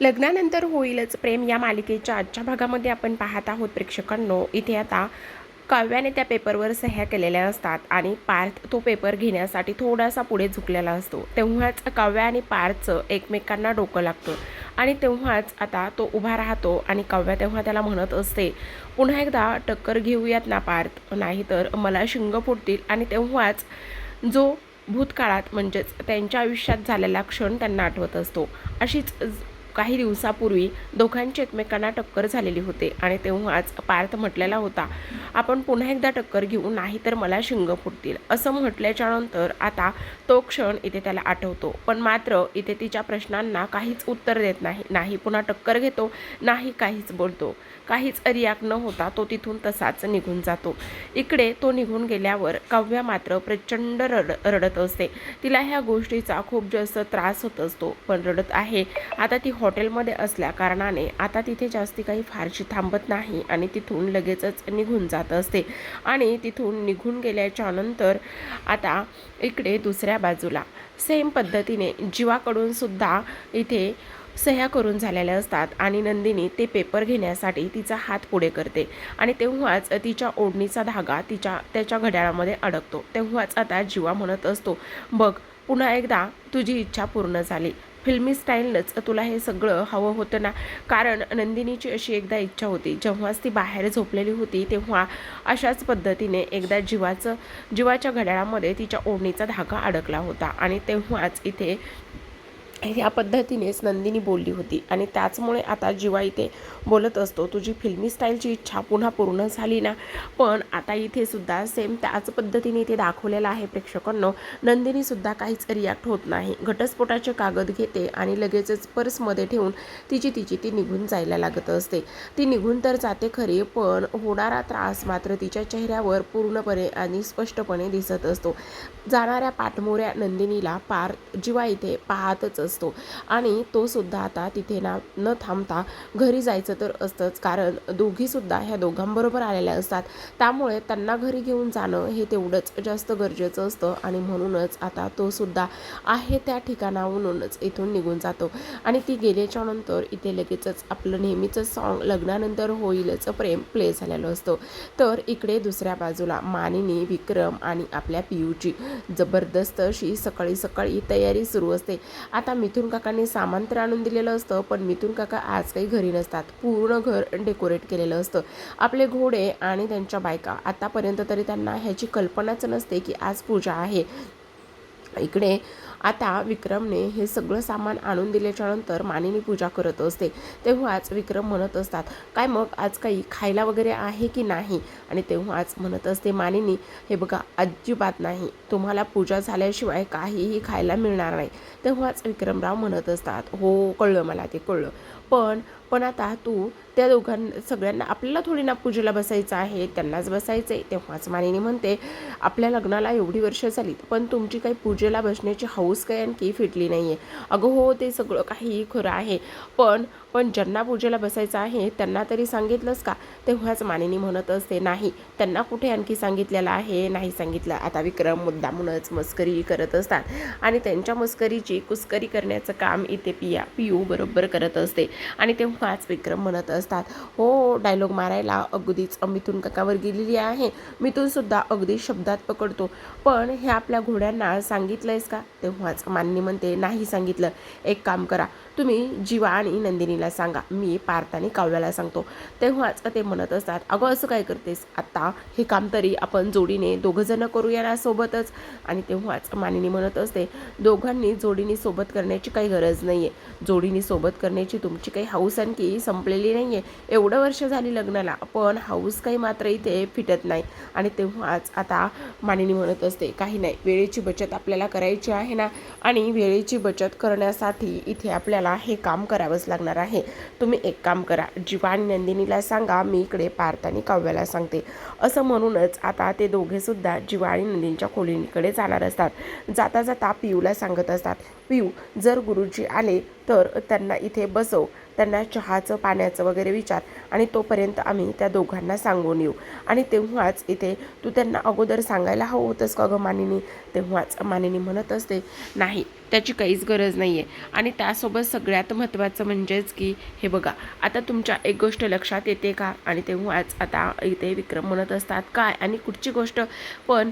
लग्नानंतर होईलच प्रेम या मालिकेच्या आजच्या भागामध्ये आपण पाहत आहोत प्रेक्षकांनो. इथे आता काव्याने त्या पेपरवर सह्या केलेल्या असतात आणि पार्थ तो पेपर घेण्यासाठी थोडासा पुढे झुकलेला असतो. तेव्हाच काव्या आणि पार्थचं एकमेकांना डोकं लागतं आणि तेव्हाच आता तो उभा राहतो आणि काव्या तेव्हा त्याला म्हणत असते पुन्हा एकदा टक्कर घेऊयात ना पार्थ? नाहीतर मला शिंग फुटतील. आणि तेव्हाच जो भूतकाळात म्हणजेच त्यांच्या आयुष्यात झालेला क्षण त्यांना आठवत असतो. अशीच काही दिवसापूर्वी दोघांची एकमेकांना टक्कर झालेली होते आणि तेव्हाच पार्थ म्हटलेला होता आपण पुन्हा एकदा टक्कर घेऊ नाही तर मला शिंग फुटतील. असं म्हटल्याच्या नंतर आता तो क्षण इथे त्याला आठवतो. पण मात्र इथे तिच्या प्रश्नांना काहीच उत्तर देत नाही. नाही पुन्हा टक्कर घेतो नाही काहीच बोलतो. काहीच रियाक्ट न होता तो तिथून तसाच निघून जातो. इकडे तो निघून गेल्यावर काव्या मात्र प्रचंड रड रडत असते. तिला ह्या गोष्टीचा खूप जास्त त्रास होत असतो पण रडत आहे. आता ती हॉ हॉटेलमध्ये असल्या कारणाने आता तिथे जास्ती काही फारशी थांबत नाही आणि तिथून लगेचच निघून जात असते. आणि तिथून निघून गेल्याच्यानंतर आता इकडे दुसऱ्या बाजूला. सेम पद्धतीने जीवाकडून सुद्धा इथे सह्या करून झालेल्या असतात आणि नंदिनी ते पेपर घेण्यासाठी तिचा हात पुढे करते. आणि तेव्हाच तिच्या ओढणीचा धागा तिच्या त्याच्या घड्याळामध्ये अडकतो. तेव्हाच आता जीवा म्हणत असतो बघ पुन्हा एकदा तुझी इच्छा पूर्ण झाली. फिल्मी स्टाईलनंच तुला हे सगळं हवं होतं ना? कारण नंदिनीची अशी एकदा इच्छा होती जेव्हाच ती बाहेर झोपलेली होती तेव्हा अशाच पद्धतीने एकदा जीवाचं जीवाच्या घड्याळामध्ये तिच्या ओढणीचा धागा अडकला होता आणि तेव्हाच इथे या पद्धतीनेच नंदिनी बोलली होती आणि त्याचमुळे आता जीवा इथे बोलत असतो. तुझी फिल्मी स्टाईलची इच्छा पुन्हा पूर्ण झाली ना? पण आता इथे सुद्धा सेम त्याच पद्धतीने इथे दाखवलेलं आहे प्रेक्षकांनो. नंदिनी सुद्धा काहीच रिॲक्ट होत नाही. घटस्फोटाचे कागद घेते आणि लगेचच पर्समध्ये ठेवून तिची तिची ती निघून जायला लागत असते. ती निघून तर जाते खरी पण होणारा त्रास मात्र तिच्या चेहऱ्यावर पूर्णपणे आणि स्पष्टपणे दिसत असतो. जाणाऱ्या पाठमोऱ्या नंदिनीला पार जिवा इथे पाहतच असतो. आणि तो सुद्धा आता तिथे ना न थांबता घरी जायचं तर असतंच. कारण दोघीसुद्धा ह्या दोघांबरोबर आलेल्या असतात. त्यामुळे त्यांना घरी घेऊन जाणं हे तेवढंच जास्त गरजेचं असतं आणि म्हणूनच आता तो सुद्धा आहे त्या ठिकाणाहूनच इथून निघून जातो. आणि ती गेल्याच्यानंतर इथे लगेचच आपलं नेहमीचं सॉन्ग लग्नानंतर होईलच प्रेम प्ले झालेलं असतं. तर इकडे दुसऱ्या बाजूला मानिनी विक्रम आणि आपल्या पियूची जबरदस्त अशी सकाळी सकाळी तयारी सुरू असते. आता मिथुन काकांनी सामान तर आणून दिलेलं असतं पण मिथुन काका आज काही घरी नसतात. पूर्ण घर डेकोरेट केलेलं असतं. आपले घोडे आणि त्यांच्या बायका आतापर्यंत तरी त्यांना ह्याची कल्पनाच नसते की आज पूजा आहे. इकडे आता विक्रमने हे सगळं सामान आणून दिल्याच्या नंतर मानिनी पूजा करत असते. तेव्हाच विक्रम म्हणत असतात काय मग आज काही खायला वगैरे आहे की नाही? आणि तेव्हाच म्हणत असते मानिनी हे बघा अजिबात नाही. तुम्हाला पूजा झाल्याशिवाय काहीही खायला मिळणार नाही. तेव्हाच विक्रमराव म्हणत असतात हो कळलं मला ते कळलं. पण पण आता तू त्या दोघांना सगळ्यांना आपल्याला थोडी ना पूजेला बसायचं आहे त्यांनाच बसायचं आहे तेव्हाच मानिनी म्हणते आपल्या लग्नाला एवढी वर्ष झाली पण तुमची काही पूजेला बसण्याची हौस काही आणखी फिटली नाही आहे अगं हो ते सगळं काही खरं आहे पण पण ज्यांना पूजेला बसायचं आहे त्यांना तरी सांगितलंच का? तेव्हाच मानिनी म्हणत असते नाही त्यांना कुठे आणखी सांगितलेलं आहे? नाही सांगितलं. आता विक्रम मुद्दामूनच मस्करी करत असतात आणि त्यांच्या मस्करीची कुस्करी करण्याचं काम इथे पिया पियू बरोबर करत असते आणि पाच विक्रम म्हणत असतात. हो डायलॉग मारायला अगदीच मिथून काकावर गेलेली आहे. मिथून सुद्धा अगदी शब्दात पकडतो. पण हे आपल्या घोड्यांना सांगितलंयस का? तेव्हाच मान्य म्हणते नाही सांगितलं. एक काम करा. तुम्ही जीवा आणि नंदिनीला सांगा. मी पार्थ आणि काव्याला सांगतो. तेव्हाच ते म्हणत असतात अगं असं काय करतेस? आत्ता हे काम तरी आपण जोडीने दोघंजणं करूया ना सोबतच. आणि तेव्हाच मानिनी म्हणत असते दोघांनी जोडीने सोबत करण्याची काही गरज नाही आहे जोडीने सोबत करण्याची तुमची काही हाऊस आणखी संपलेली नाही आहे एवढं वर्ष झाली लग्नाला पण हाऊस काही मात्र इथे फिटत नाही. आणि तेव्हाच आता मानिनी म्हणत असते काही नाही वेळेची बचत आपल्याला करायची आहे ना. आणि वेळेची बचत करण्यासाठी इथे आपल्याला हे काम करावंच लागणार आहे. तुम्ही एक काम करा. जीवा आणि नंदिनीला सांगा मी इकडे पार्थ आणि काव्याला सांगते. असं म्हणूनच आता ते दोघेसुद्धा जीवा आणि नंदिनीच्या खोलीकडे जाणार असतात. जाता जाता पियूला सांगत असतात पियू जर गुरुजी आले तर त्यांना इथे बसव. त्यांना चहाचं पाण्याचं वगैरे विचार आणि तोपर्यंत आम्ही त्या दोघांना सांगून येऊ. आणि तेव्हाच इथे तू त्यांना अगोदर सांगायला हवं होतंस का गं मानिनी? तेव्हाच मानिनी म्हणत असते नाही त्याची काहीच गरज नाही आहे आणि त्यासोबत सगळ्यात महत्त्वाचं म्हणजेच की हे बघा आता तुमच्या एक गोष्ट लक्षात येते का? आणि तेव्हाच आता इथे विक्रम म्हणत असतात काय? आणि कुठची गोष्ट? पण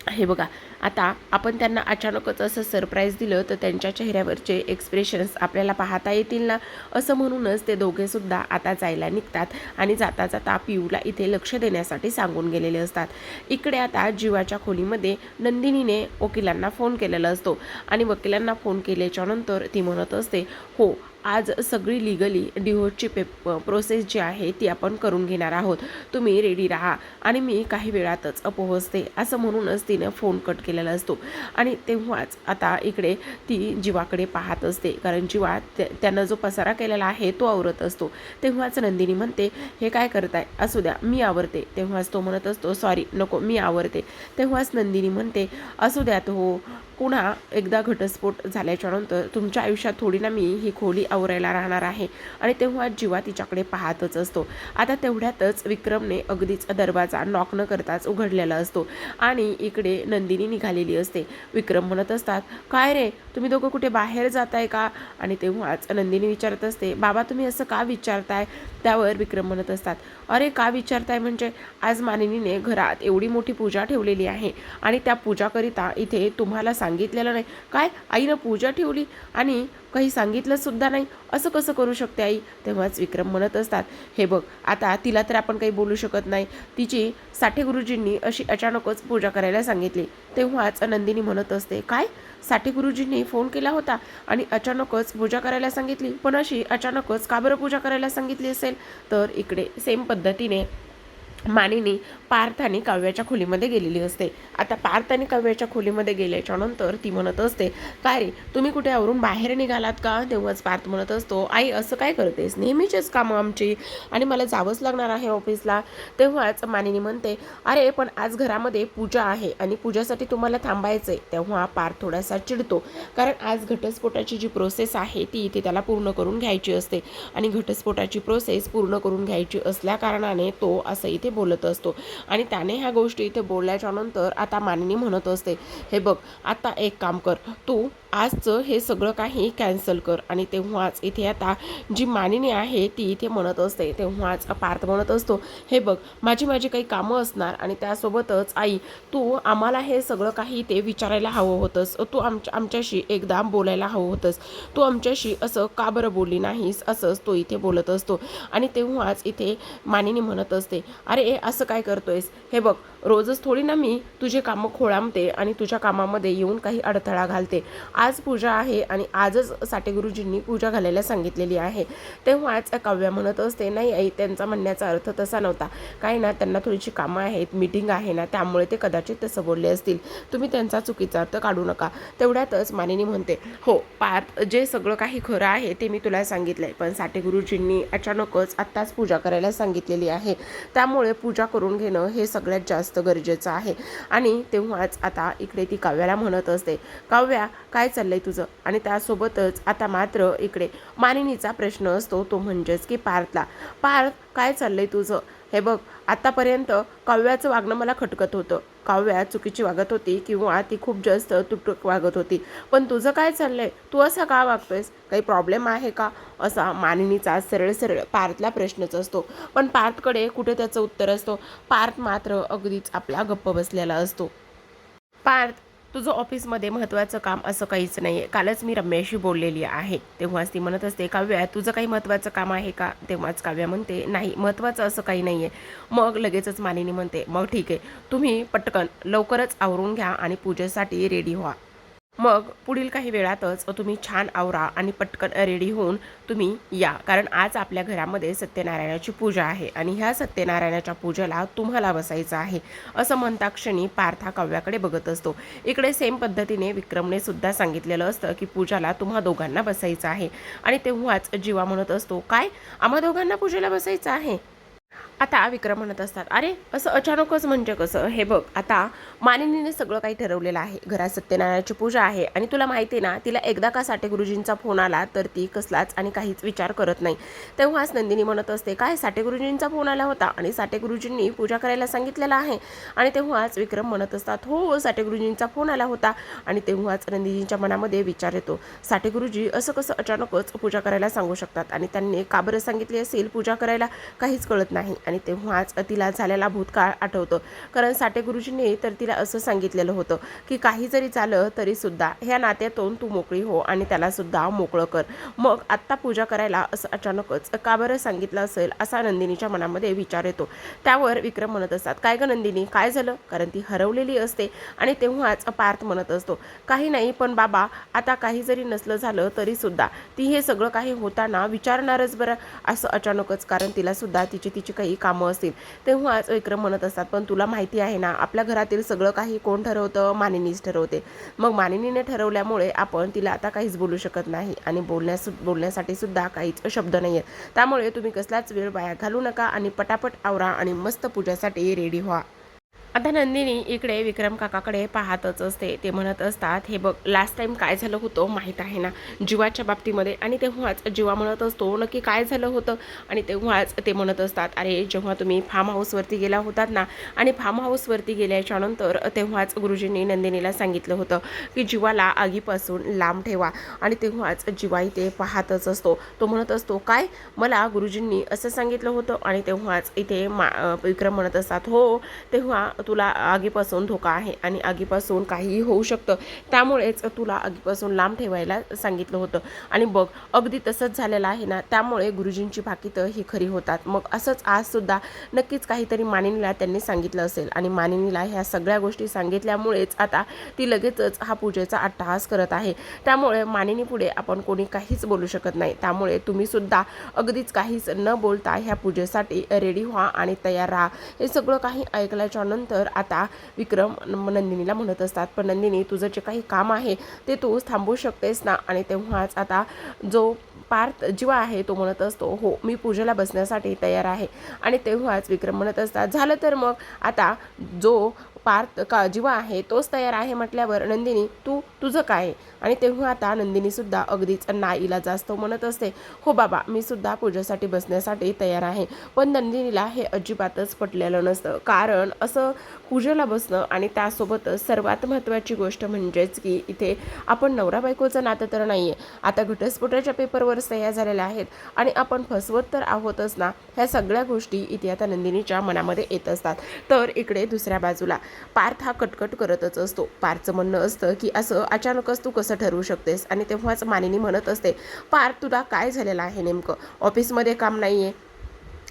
हे बघा आता आपण त्यांना अचानकच असं सरप्राईज दिलं तर त्यांच्या चेहऱ्यावरचे एक्सप्रेशन्स आपल्याला पाहता येतील ना? असं म्हणूनच ते दोघेसुद्धा आता जायला निघतात आणि जाता जाता पियूला इथे लक्ष देण्यासाठी सांगून गेलेले असतात. इकडे आता जीवाच्या खोलीमध्ये नंदिनीने वकिलांना फोन केलेला असतो आणि वकिलांना फोन केल्याच्यानंतर ती म्हणत असते हो आज सगळी लिगली डिवोर्सची पेप प्रोसेस जी आहे ती आपण करून घेणार आहोत. तुम्ही रेडी राहा आणि मी काही वेळातच पोहोचते असं म्हणूनच तिनं फोन कट केलेला असतो. आणि तेव्हाच आता इकडे ती जीवाकडे पाहत असते. कारण जीवा त्या- त्यानं जो पसारा केलेला आहे तो आवरत असतो. तेव्हाच नंदिनी म्हणते हे काय करताय? असू द्या मी आवरते. तेव्हाच तो म्हणत असतो सॉरी नको मी आवरते. तेव्हाच नंदिनी म्हणते असू द्या तो हो पुन्हा एकदा घटस्फोट झाल्याच्यानंतर तुमच्या आयुष्यात थोडी ना मी ही खोली आवरायला राहणार आहे. आणि तेव्हा जीवा तिच्याकडे पाहतच असतो. आता तेवढ्यातच विक्रमने अगदीच दरवाजा नॉक न करताच उघडलेला असतो. आणि इकडे नंदिनी निघालेली असते. विक्रम म्हणत असतात काय रे तुम्ही दोघं कुठे बाहेर जाताय का? आणि तेव्हाच नंदिनी विचारत असते बाबा तुम्ही असं का विचारताय? त्यावर विक्रम म्हणत असतात अरे का विचारताय म्हणजे? आज मानिनीने घरात एवढी मोठी पूजा ठेवलेली आहे आणि त्या पूजाकरिता इथे तुम्हाला सांगितलेलं नाही. काय? आईनं पूजा ठेवली आणि काही सांगितलंसुद्धा नाही. असं कसं करू शकते आई? तेव्हाच विक्रम म्हणत असतात हे बघ आता तिला तर आपण काही बोलू शकत नाही. तिची साठे गुरुजींनी अशी अचानकच पूजा करायला सांगितली. तेव्हाच नंदिनी म्हणत असते काय? साठे गुरुजींनी फोन केला होता आणि अचानकच पूजा करायला सांगितली. पण अशी अचानकच का बरं पूजा करायला सांगितली असेल? तर इकडे सेम पद्धतीने मानिनी पार्थ आणि काव्याच्या खोलीमध्ये गेलेली असते. आता पार्थ आणि काव्याच्या खोलीमध्ये गेल्याच्यानंतर ती म्हणत असते काय रे तुम्ही कुठे आवरून बाहेर निघालात का? तेव्हाच पार्थ म्हणत असतो आई असं काय करतेस? नेहमीचेच कामं आमची आणि मला जावंच लागणार आहे ऑफिसला. तेव्हाच मानिनी म्हणते अरे पण आज घरामध्ये पूजा आहे आणि पूजासाठी तुम्हाला थांबायचं आहे तेव्हा पार्थ थोडासा चिडतो कारण आज घटस्फोटाची जी प्रोसेस आहे ती इथे त्याला पूर्ण करून घ्यायची असते. आणि घटस्फोटाची प्रोसेस पूर्ण करून घ्यायची असल्या कारणाने तो असं इथे बोलत असतो. आणि त्याने ह्या गोष्टी इथे बोलल्याच्या नंतर आता मानिनी म्हणत असते हे बघ आता एक काम कर तू आजचं हे सगळं काही कॅन्सल कर. आणि तेव्हाच इथे आता जी मानिनी आहे ती इथे म्हणत असते. तेव्हाच पार्थ म्हणत असतो हे बघ माझी माझी काही कामं असणार आणि त्यासोबतच आई तू आम्हाला हे सगळं काही ते विचारायला हवं होतंस. तू आमच्या आमच्याशी एकदा बोलायला हवं होतंस. तू आमच्याशी असं का बरं बोलली नाहीस? असंच तो इथे बोलत असतो. आणि तेव्हाच इथे मानिनी म्हणत असते अरे ए, असं काय करतोयस? हे बघ रोजच थोडी ना मी तुझे कामं खोळांबते आणि तुझ्या कामामध्ये येऊन काही अडथळा घालते. आज पूजा आहे आणि आजच साठे गुरुजींनी पूजा घालायला सांगितलेली आहे. तेव्हाच काव्या म्हणत असते नाही आई त्यांचा म्हणण्याचा अर्थ तसा नव्हता. काय ना त्यांना थोडीशी कामं आहेत मीटिंग आहे ना त्यामुळे ते कदाचित तसं बोलले असतील. तुम्ही त्यांचा चुकीचा अर्थ काढू नका. तेवढ्यातच मानिनी म्हणते हो पार्थ जे सगळं काही खरं आहे ते मी तुला सांगितलं आहे पण साठे गुरुजींनी अचानकच आत्ताच पूजा करायला सांगितलेली आहे. त्यामुळे पूजा करून घेणं हे सगळ्यात जास्त गरजेचं आहे. आणि तेव्हाच आता इकडे ती काव्याला म्हणत असते काव्या काय चाललंय तुझं? आणि त्यासोबतच आता मात्र इकडे मानिनीचा प्रश्न असतो तो म्हणजेच की पार्थला पार्थ काय चाललंय तुझं? हे बघ आतापर्यंत काव्याचं वागणं मला खटकत होतं. काव्या चुकीची वागत होती किंवा ती खूप जास्त तुटक वागत होती. पण तुझं काय चाललंय? तू असं का वागतोयस? काही प्रॉब्लेम आहे का? असा मानिनीचा सरळ सरळ पार्थला प्रश्नच असतो. पण पार्थकडे कुठे त्याचं उत्तर असतो? पार्थ मात्र अगदीच आपला गप्प बसलेला असतो. पार्थ तुझं ऑफिसमध्ये महत्त्वाचं काम असं काहीच नाही आहे कालच मी रम्याशी बोललेली आहे. तेव्हाच ती म्हणत असते काव्या तुझं काही महत्त्वाचं काम आहे का? तेव्हाच काव्या म्हणते नाही महत्त्वाचं असं काही नाही आहे मग लगेचच मानिनी म्हणते मग ठीक आहे तुम्ही पटकन लवकरच आवरून घ्या आणि पूजेसाठी रेडी व्हा. मग पुढील काही वेळातच तुम्ही छान आवरा आणि पटकन रेडी होऊन तुम्ही या. कारण आज आपल्या घरामध्ये सत्यनारायणाची पूजा आहे आणि ह्या सत्यनारायणाच्या पूजेला तुम्हाला बसायचं आहे असं म्हणता क्षणी पार्था काव्याकडे बघत असतो. इकडे सेम पद्धतीने विक्रमने सुद्धा सांगितलेलं असतं की पूजाला तुम्हा दोघांना बसायचं आहे. आणि तेव्हाच जीवा म्हणत असतो काय? आम्हा दोघांना पूजेला बसायचं आहे? आता विक्रम म्हणत असतात अरे असं अचानकच म्हणजे कसं? हे बघ आता मानिनीने सगळं काही ठरवलेलं आहे. घरात सत्यनारायणाची पूजा आहे आणि तुला माहिती आहे ना तिला एकदा का साठे गुरुजींचा फोन आला तर ती कसलाच आणि काहीच विचार करत नाही. तेव्हाच नंदिनी म्हणत असते काय साठे गुरुजींचा फोन आला होता आणि साठे गुरुजींनी पूजा करायला सांगितलेला आहे? आणि तेव्हाच विक्रम म्हणत असतात हो साठे गुरुजींचा फोन आला होता. आणि तेव्हाच नंदिनीच्या मनामध्ये विचार येतो साठे गुरुजी असं कसं अचानकच पूजा करायला सांगू शकतात? आणि त्यांनी का बरं सांगितली असेल पूजा करायला? काहीच कळत नाही. आणि तेव्हाच तिला झालेला भूतकाळ आठवतो. कारण साठे गुरुजींनी तर तिला असं सांगितलेलं होतं की काही जरी झालं तरी सुद्धा ह्या नात्यातून तू मोकळी हो आणि त्याला सुद्धा मोकळं कर. मग आत्ता पूजा करायला असं अचानकच का बरं सांगितलं असेल असा नंदिनीच्या मनामध्ये विचार येतो. त्यावर विक्रम म्हणत असतात काय ग नंदिनी काय झालं? कारण ती हरवलेली असते आणि तेव्हाच पार्थ म्हणत असतो काही नाही पण बाबा आता काही जरी नसलं झालं तरी सुद्धा ती हे सगळं काही होताना विचारणारच बरं. असं अचानकच कारण तिला सुद्धा तिची तिची काही कामं असतील तेव्हाच विक्रम म्हणत असतात पण तुला माहिती आहे ना आपल्या घरातील सगळं काही कोण ठरवतं? मानिनीच ठरवते. मग मानिनीने ठरवल्यामुळे आपण तिला आता काहीच बोलू शकत नाही आणि बोलण्यास बोलण्यासाठी सुद्धा काहीच शब्द नाही आहेत त्यामुळे तुम्ही कसलाच वेळ वाया घालू नका आणि पटापट आवरा आणि मस्त पूजासाठी रेडी व्हा. आता नंदिनी इकडे विक्रम काकाकडे पाहतच असते. ते म्हणत असतात हे बघ लास्ट टाइम काय झालं होतं माहीत आहे ना? जीवाच्या बाबतीमध्ये. आणि तेव्हाच जीवा म्हणत असतो हो, नक्की काय झालं होतं? आणि तेव्हाच ते म्हणत असतात अरे जेव्हा तुम्ही फार्म हाऊसवरती गेला होतात ना? आणि फार्म हाऊसवरती गेल्याच्यानंतर तेव्हाच गुरुजींनी नंदिनीला सांगितलं होतं की जीवाला आगीपासून लांब ठेवा. आणि तेव्हाच जीवा इथे पाहतच असतो. तो म्हणत असतो काय? मला गुरुजींनी असं सांगितलं होतं? आणि तेव्हाच इथे मा विक्रम म्हणत असतात हो. तेव्हा तुला आगीपासून धोका आहे आणि आगीपासून काहीही होऊ शकतं. त्यामुळेच तुला आगीपासून लांब ठेवायला सांगितलं होतं. आणि बघ अगदी तसंच झालेलं आहे ना त्यामुळे गुरुजींची भाकीतं ही खरी होतात. मग असंच आजसुद्धा नक्कीच काहीतरी मानिनीला त्यांनी सांगितलं असेल. आणि मानिनीला ह्या सगळ्या गोष्टी सांगितल्यामुळेच आता ती लगेचच हा पूजेचा अट्टहास करत आहे. त्यामुळे मानिनी पुढे आपण कोणी काहीच बोलू शकत नाही. त्यामुळे तुम्हीसुद्धा अगदीच काहीच न बोलता ह्या पूजेसाठी रेडी व्हा आणि तयार राहा. हे सगळं काही ऐकल्याच्या नंतर आता विक्रम नंदिनीला म्हणत असतात पण नंदिनी तुझं जे काही काम आहे ते तू थांबवू शकतेस ना? आणि तेव्हाच आता जो पार्थ जीवा आहे तो म्हणत असतो हो मी पूजेला बसण्यासाठी तयार आहे. आणि तेव्हाच विक्रम म्हणत असतात झालं तर मग आता जो पार्थ का जीवा आहे तोच तयार आहे म्हटल्यावर नंदिनी तू तुझं काय आणि तेव्हा आता नंदिनीसुद्धा अगदीच नाईला जास्त म्हणत असते. हो बाबा मी सुद्धा पूजेसाठी बसण्यासाठी तयार आहे पण नंदिनीला हे अजिबातच पटलेलं नसतं. कारण असं पूजेला बसणं आणि त्यासोबतच सर्वात महत्त्वाची गोष्ट म्हणजेच की इथे आपण नवरा बायकोचं नातं तर नाही आहे आता घटस्फोटाच्या पेपरवर सह्या झालेल्या आहेत आणि आपण फसवत तर आहोतच ना ह्या सगळ्या गोष्टी इथे आता नंदिनीच्या मनामध्ये येत असतात. तर इकडे दुसऱ्या बाजूला पार्थ हा कटकट करतच असतो. पार्थचं म्हणणं असतं की असं अचानकच तू कसं ठरवू शकतेस? आणि तेव्हाच मानिनी म्हणत असते पार तुला काय झालेलं आहे नेमकं? ऑफिसमध्ये काम नाही आहे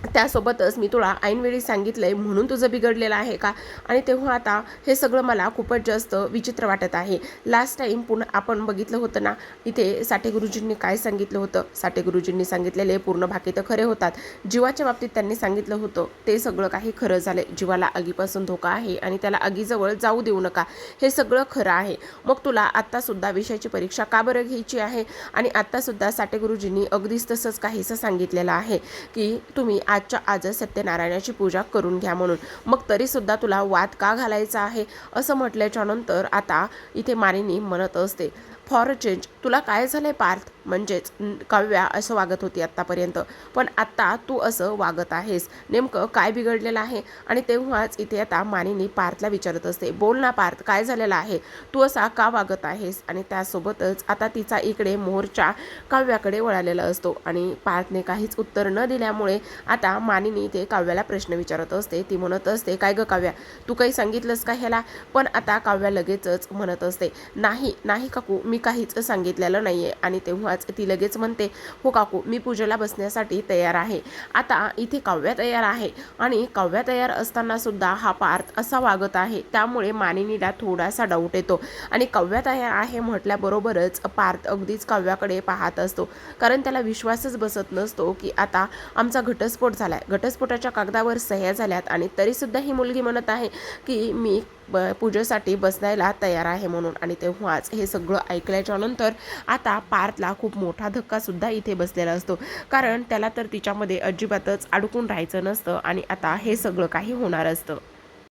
त्यासोबतच मी तुला ऐनवेळी सांगितलं आहे म्हणून तुझं बिघडलेलं आहे का? आणि तेव्हा आता हे सगळं मला खूपच जास्त विचित्र वाटत आहे. लास्ट टाईम पुन्हा आपण बघितलं होतं ना इथे साठे गुरुजींनी काय सांगितलं होतं? साठे गुरुजींनी सांगितलेले पूर्ण भाकी तर खरे होतात. जीवाच्या बाबतीत त्यांनी सांगितलं होतं ते सगळं काही खरं झालं जीवाला आगीपासून धोका आहे आणि त्याला आगीजवळ जाऊ देऊ नका. हे सगळं खरं आहे. मग तुला आत्तासुद्धा विषयाची परीक्षा का बरं घ्यायची आहे? आणि आत्तासुद्धा साठे गुरुजींनी अगदीच तसंच काहीसं सांगितलेलं आहे की तुम्ही आजच्या आजच सत्यनारायणाची पूजा करून घ्या म्हणून. मग तरीसुद्धा तुला वाद का घालायचा आहे? असं म्हटल्याच्या नंतर आता इथे मानिनी म्हणत असते फॉर अ चेंज. तुला काय झालंय पार्थ? म्हणजेच काव्या असं वागत होती आत्तापर्यंत. पण आत्ता तू असं वागत आहेस. नेमकं काय बिघडलेलं आहे? आणि तेव्हाच इथे आता मानिनी पार्थला विचारत असते बोल ना पार्थ काय झालेलं आहे? तू असा का वागत आहेस? आणि त्यासोबतच आता तिचा इकडे मोरच्या काव्याकडे वळालेला असतो आणि पार्थने काहीच उत्तर न दिल्यामुळे आता मानिनी ते काव्याला प्रश्न विचारत असते. ती म्हणत असते काय गं काव्या तू काही सांगितलंस का ह्याला? पण आता काव्या लगेचच म्हणत असते नाही नाही काकू मी काहीच सांगितलेलं नाही आहे आणि तेव्हाच ती लगेच म्हणते हो काकू मी पूजेला बसण्यासाठी तयार आहे. आता इथे काव्या तयार आहे. आणि काव्या तयार असताना सुद्धा हा पार्थ असा वागत आहे. त्यामुळे मानिनीला थोडासा डाऊट येतो. आणि काव्या तयार आहे म्हटल्याबरोबरच पार्थ अगदीच काव्याकडे पाहत असतो. कारण त्याला विश्वासच बसत नसतो की आता आमचा घटस्फोट झालाय. घटस्फोटाच्या कागदावर सह्या झाल्यात आणि तरीसुद्धा ही मुलगी म्हणत आहे की मी ब पूजेसाठी बसायला तयार आहे म्हणून. आणि तेव्हाच हे सगळं ऐकल्याच्या नंतर आता पार्थला खूप मोठा धक्कासुद्धा इथे बसलेला असतो. कारण त्याला तर तिच्यामध्ये अजिबातच अडकून राहायचं नसतं आणि आता हे सगळं काही होणार असतं.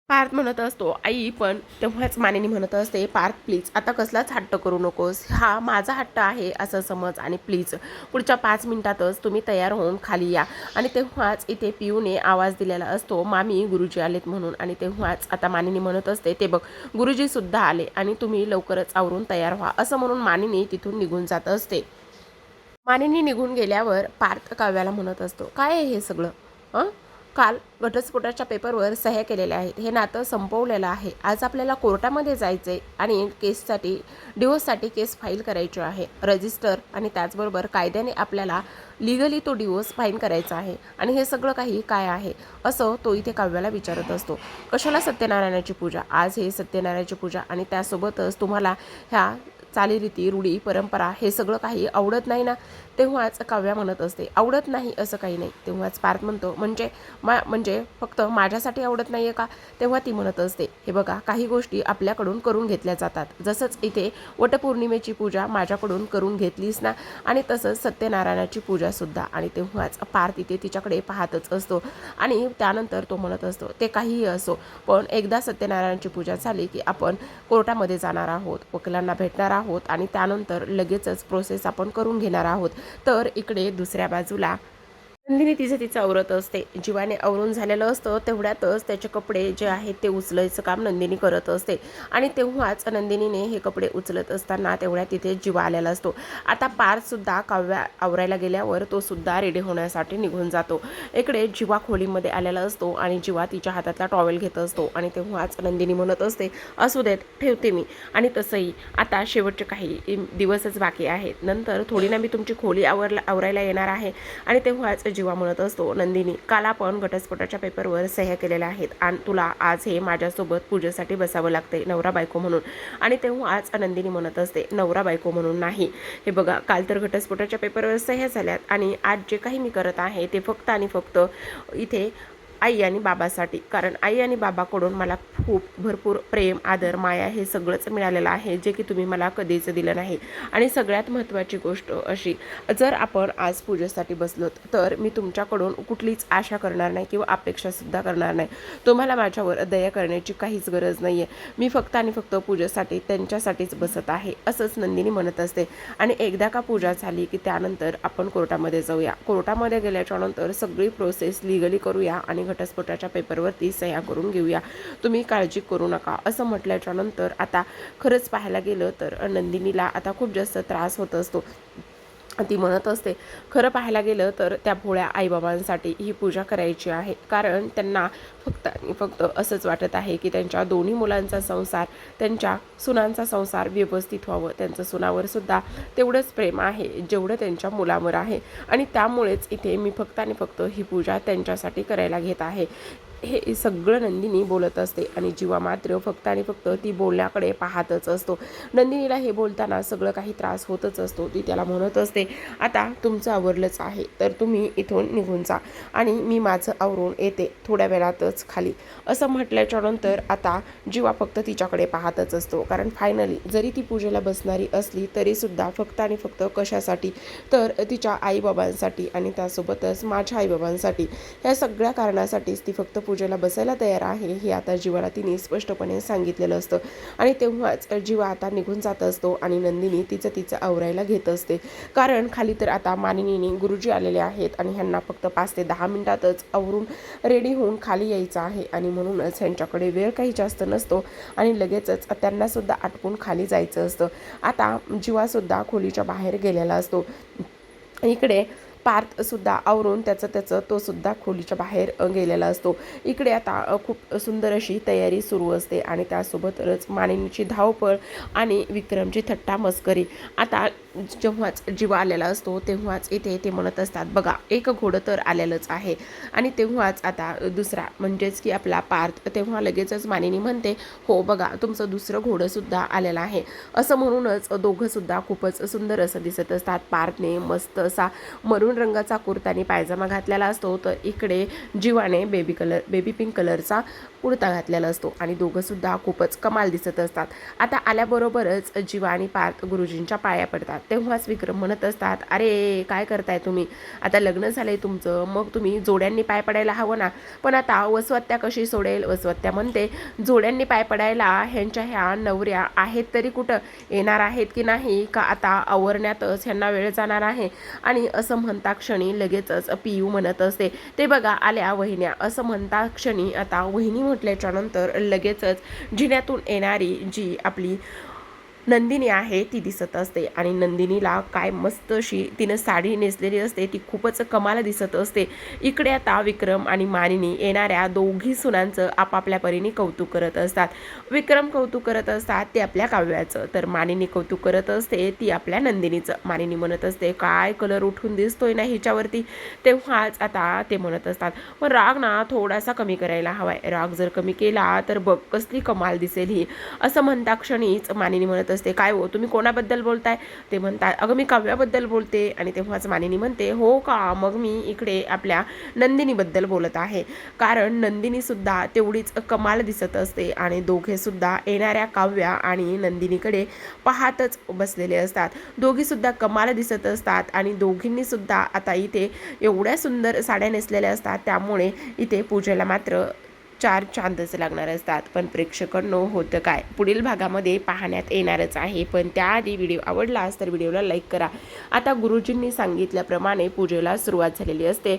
पार्थ म्हणत असतो आई पण तेव्हाच मानेनी म्हणत असते पार्थ प्लीज आता कसलाच हट्ट करू नकोस. हा माझा हट्ट आहे असं समज आणि प्लीज पुढच्या पाच मिनिटातच तुम्ही तयार होऊन खाली या. आणि तेव्हाच इथे पिऊने आवाज दिलेला असतो मामी गुरुजी आलेत म्हणून. आणि तेव्हाच आता मानिनी म्हणत असते ते बघ गुरुजीसुद्धा आले आणि तुम्ही लवकरच आवरून तयार व्हा. असं म्हणून मानिनी तिथून निघून जात असते. मानिनी निघून गेल्यावर पार्थ काव्याला म्हणत असतो काय आहे हे सगळं? हं? काल घटस्फोटाच्या पेपरवर सह्या केलेल्या आहेत. हे नातं संपवलेलं आहे. आज आपल्याला कोर्टामध्ये जायचं आहे आणि केससाठी डिवोर्ससाठी केस फाईल करायची आहे. रजिस्टर आणि त्याचबरोबर कायद्याने आपल्याला लिगली तो डिवोर्स फाईन करायचा आहे. आणि हे सगळं काही काय आहे असं तो इथे काव्याला विचारत असतो. कशाला सत्यनारायणाची पूजा? आज हे सत्यनारायणाची पूजा आणि त्यासोबतच तुम्हाला ह्या चालीरीती रूढी परंपरा हे सगळं काही आवडत नाही ना तेव्हाच काव्या म्हणत असते. आवडत नाही असं काही नाही. तेव्हाच पार्थ म्हणतो. म्हणजे मा म्हणजे फक्त माझ्यासाठी आवडत नाही आहे का? तेव्हा ती म्हणत असते. हे बघा काही गोष्टी आपल्याकडून करून घेतल्या जातात. जसंच इथे वटपौर्णिमेची पूजा माझ्याकडून करून घेतलीस ना आणि तसंच सत्यनारायणाची पूजासुद्धा आणि तेव्हाच पार्थ इथे तिच्याकडे पाहतच असतो. आणि त्यानंतर तो म्हणत असतो ते काहीही असो पण एकदा सत्यनारायणाची पूजा झाली की आपण कोर्टामध्ये जाणार आहोत. वकिलांना भेटणार आहोत आणि त्यानंतर लगेचच प्रोसेस आपण करून घेणार आहोत. तर इकडे दुसऱ्या बाजूला नंदिनी तिचं तिचं आवरत असते. जीवाने आवरून झालेलं असतं तेवढ्यातच त्याचे कपडे जे आहेत ते उचलायचं काम नंदिनी करत असते. आणि तेव्हाच नंदिनीने हे कपडे उचलत असताना तेवढ्यात तिथे जीवा आलेला असतो. आता पारसुद्धा काव्या आवरायला गेल्यावर तो सुद्धा रेडी होण्यासाठी निघून जातो. इकडे जीवा खोलीमध्ये आलेला असतो आणि जीवा तिच्या हातातला टॉवेल घेत असतो आणि तेव्हाच नंदिनी म्हणत असते असू देत ठेवते मी. आणि तसंही आता शेवटचे काही दिवसच बाकी आहेत. नंतर थोडी ना मी तुमची खोली आवरला आवरायला येणार आहे. आणि तेव्हाच जीवा म्हणत असतो नंदिनी. काल आपण घटस्फोटाच्या पेपरवर सह्या केलेल्या आहेत. आणि तुला आज हे माझ्यासोबत पूजेसाठी बसावं लागते नवरा बायको म्हणून. आणि तेव्हा आज नंदिनी म्हणत असते नवरा बायको म्हणून नाही. हे बघा काल तर घटस्फोटाच्या पेपरवर सह्या झाल्यात. आणि आज जे काही मी करत आहे ते फक्त आणि फक्त इथे आई आणि बाबासाठी. कारण आई आणि बाबाकडून मला खूप भरपूर प्रेम आदर माया हे सगळंच मिळालेलं आहे जे की तुम्ही मला कधीच दिलं नाही. आणि सगळ्यात महत्त्वाची गोष्ट अशी जर आपण आज पूजेसाठी बसलोत तर मी तुमच्याकडून कुठलीच आशा करणार नाही किंवा अपेक्षासुद्धा करणार नाही. तुम्हाला माझ्यावर दया करण्याची काहीच गरज नाही आहे मी फक्त आणि फक्त पूजेसाठी त्यांच्यासाठीच बसत आहे असंच नंदिनी म्हणत असते. आणि एकदा का पूजा झाली की त्यानंतर आपण कोर्टामध्ये जाऊया. कोर्टामध्ये गेल्याच्यानंतर सगळी प्रोसेस लिगली करूया आणि घटस्फोटाच्या पेपरवरती सह्या करून घेऊया. तुम्ही काळजी करू नका. असं म्हटल्याच्या नंतर आता खरंच पाहायला गेलं तर नंदिनीला आता खूप जास्त त्रास होत असतो. ती म्हणत असते खरं पाहायला गेलं तर त्या भोळ्या आईबाबांसाठी ही पूजा करायची आहे. कारण त्यांना फक्त आणि फक्त असंच वाटत आहे की त्यांच्या दोन्ही मुलांचा संसार त्यांच्या सुनांचा संसार व्यवस्थित व्हावं. त्यांचं सुनावर सुद्धा तेवढंच प्रेम आहे जेवढं त्यांच्या मुलावर आहे. आणि त्यामुळेच इथे मी फक्त आणि फक्त ही पूजा त्यांच्यासाठी करायला घेत आहे. हे सगळं नंदिनी बोलत असते आणि जीवा मात्र फक्त आणि फक्त ती बोलण्याकडे पाहतच असतो. नंदिनीला हे बोलताना सगळं काही त्रास होतच असतो. ती त्याला म्हणत असते आता तुमचं आवरलंच आहे तर तुम्ही इथून निघून जा आणि मी माझं आवरून येते थोड्या वेळातच खाली. असं म्हटल्याच्या नंतर आता जीवा फक्त तिच्याकडे पाहतच असतो. कारण फायनली जरी ती पूजेला बसणारी असली तरीसुद्धा फक्त आणि फक्त कशासाठी? तर तिच्या आईबाबांसाठी आणि त्यासोबतच माझ्या आईबाबांसाठी. ह्या सगळ्या कारणासाठीच ती फक्त पूजेला बसायला तयार आहे हे आता जीवाला तिने स्पष्टपणे सांगितलेलं असतं. आणि तेव्हाच जीवा आता निघून जात असतो आणि नंदिनी तिचं तिचं आवरायला घेत असते. कारण खाली तर आता मानिनीने गुरुजी आलेले आहेत आणि ह्यांना फक्त पाच ते दहा मिनिटातच आवरून रेडी होऊन खाली यायचं आहे. आणि म्हणूनच ह्यांच्याकडे वेळ काही जास्त नसतो आणि लगेचच त्यांनासुद्धा आटपून खाली जायचं असतं. आता जीवासुद्धा खोलीच्या बाहेर गेलेला असतो. इकडे पार्थसुद्धा आवरून त्याचं त्याचं तोसुद्धा खोलीच्या बाहेर गेलेला असतो. इकडे आता खूप सुंदर अशी तयारी सुरू असते आणि त्यासोबतच मानिनीची धावपळ आणि विक्रमची थट्टा मस्करी. आता जेव्हाच जीव आलेला असतो तेव्हाच इथे ते म्हणत असतात बघा एक घोडं तर आलेलंच आहे. आणि तेव्हाच आता दुसरा म्हणजेच की आपला पार्थ तेव्हा लगेचच मानिनी म्हणते हो बघा तुमचं दुसरं घोडंसुद्धा आलेलं आहे. असं म्हणूनच दोघंसुद्धा खूपच सुंदर असं दिसत असतात. पार्थने मस्त असा मरून रंगाचा कुर्ता आणि पायजामा घातलेला असतो. तर इकडे जीवाने बेबी कलर बेबी पिंक कलरचा कुडता घातलेला असतो. आणि दोघंसुद्धा खूपच कमाल दिसत असतात. आता आल्याबरोबरच जीवा आणि पार्थ गुरुजींच्या पाया पडतात. तेव्हाच विक्रम म्हणत असतात अरे काय करताय तुम्ही? आता लग्न झालंय तुमचं. मग तुम्ही जोड्यांनी पाय पडायला हवं ना? पण आता वसवत्या कशी सोडेल? वसवत्या म्हणते जोड्यांनी पाय पडायला ह्यांच्या ह्या नवऱ्या आहेत तरी कुठं? येणार आहेत की नाही? का आता आवरण्यातच ह्यांना वेळ जाणार आहे? आणि असं म्हणता क्षणी लगेचच पियू म्हणत असते ते बघा आल्या वहिन्या. असं म्हणता क्षणी आता वहिनी म्हटल्याच्यानंतर लगेचच जिन्यातून येणारी जी आपली नंदिनी आहे ती दिसत असते. आणि नंदिनीला काय मस्त अशी तिनं साडी नेसलेली असते ती खूपच कमाल दिसत असते. इकडे आता विक्रम आणि मानिनी येणाऱ्या दोघी सुनांचं आपापल्या परीने कौतुक करत असतात. विक्रम कौतुक करत असतात ते आपल्या काव्याचं तर मानिनी कौतुक करत असते ती आपल्या नंदिनीचं. मानिनी म्हणत असते काय कलर उठून दिसतोय ना हिच्यावरती? तेव्हाच आता ते म्हणत असतात पण राग ना थोडासा कमी करायला हवाय. राग जर कमी केला तर बघ कसली कमाल दिसेल ही. असं म्हणता क्षणीच मानिनी म्हणत असते. काय हो? तुम्ही कोणाबद्दल बोलताय? ते म्हणतात अगं मी काव्याबद्दल बोलते. आणि तेव्हाच मानिनी म्हणते हो का? मग मी इकडे आपल्या नंदिनीबद्दल बोलत आहे. कारण नंदिनीसुद्धा तेवढीच कमाल दिसत असते आणि दोघेसुद्धा येणाऱ्या काव्या आणि नंदिनीकडे पाहतच बसलेले असतात. दोघीसुद्धा कमाल दिसत असतात आणि दोघींनीसुद्धा आता इथे एवढ्या सुंदर साड्या नेसलेल्या असतात. त्यामुळे इथे पूजेला मात्र चार चांदच लागणार असतात. पण प्रेक्षकांनो होतं काय? पुढील भागामध्ये पाहण्यात येणारच आहे. पण त्याआधी व्हिडिओ आवडलास तर व्हिडिओला लाईक करा. आता गुरुजींनी सांगितल्याप्रमाणे पूजेला सुरुवात झालेली असते.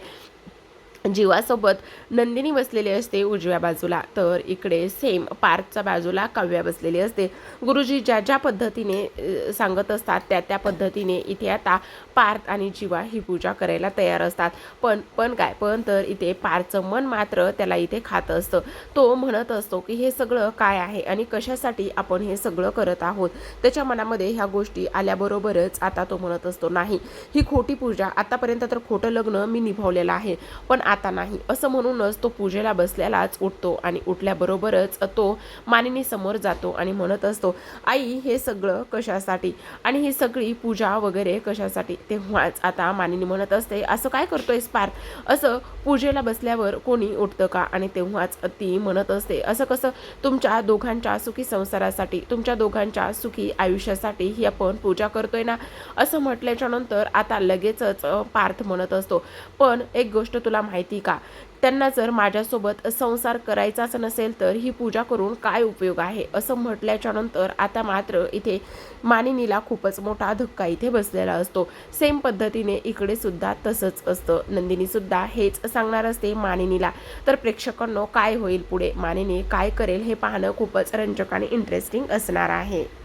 जीवासोबत नंदिनी बसलेली असते उजव्या बाजूला. तर इकडे सेम पार्कच्या बाजूला काव्या बसलेली असते. गुरुजी ज्या ज्या पद्धतीने सांगत असतात त्या त्या पद्धतीने इथे आता पार्थ आणि जीवा ही पूजा करायला तयार असतात. पण पण काय? पण तर इथे पार्थचं मन मात्र त्याला इथे खात असतं. तो म्हणत असतो की हे सगळं काय आहे आणि कशासाठी आपण हे सगळं करत आहोत? त्याच्या मनामध्ये ह्या गोष्टी आल्याबरोबरच आता तो म्हणत असतो नाही ही खोटी पूजा आतापर्यंत तर खोटं लग्न मी निभावलेलं आहे. पण आता आता नाही. असं म्हणूनच तो पूजेला बसलेलाच उठतो आणि उठल्याबरोबरच तो मानिनी समोर जातो आणि म्हणत असतो आई हे सगळं कशासाठी? आणि ही सगळी पूजा वगैरे कशासाठी? तेव्हाच आता मानिनी म्हणत असते असं काय करतोय पार्थ? असं पूजेला बसल्यावर कोणी उठतं का? आणि तेव्हाच ती म्हणत असते असं कसं? तुमच्या दोघांच्या सुखी संसारासाठी तुमच्या दोघांच्या सुखी आयुष्यासाठी ही आपण पूजा करतोय ना? असं म्हटल्याच्या नंतर आता लगेचच पार्थ म्हणत असतो पण एक गोष्ट तुला माहिती का? त्यांना जर माझ्यासोबत संसार करायचाच नसेल तर ही पूजा करून काय उपयोग आहे? असं म्हटल्याच्या नंतर आता मात्र इथे मानिनीला खूपच मोठा धक्का इथे बसलेला असतो. सेम पद्धतीने इकडे सुद्धा तसंच असतं. नंदिनी सुद्धा हेच सांगणार असते मानिनीला. तर प्रेक्षकांनो काय होईल पुढे? मानिनी काय करेल हे पाहणं खूपच रंजक आणि इंटरेस्टिंग असणार आहे.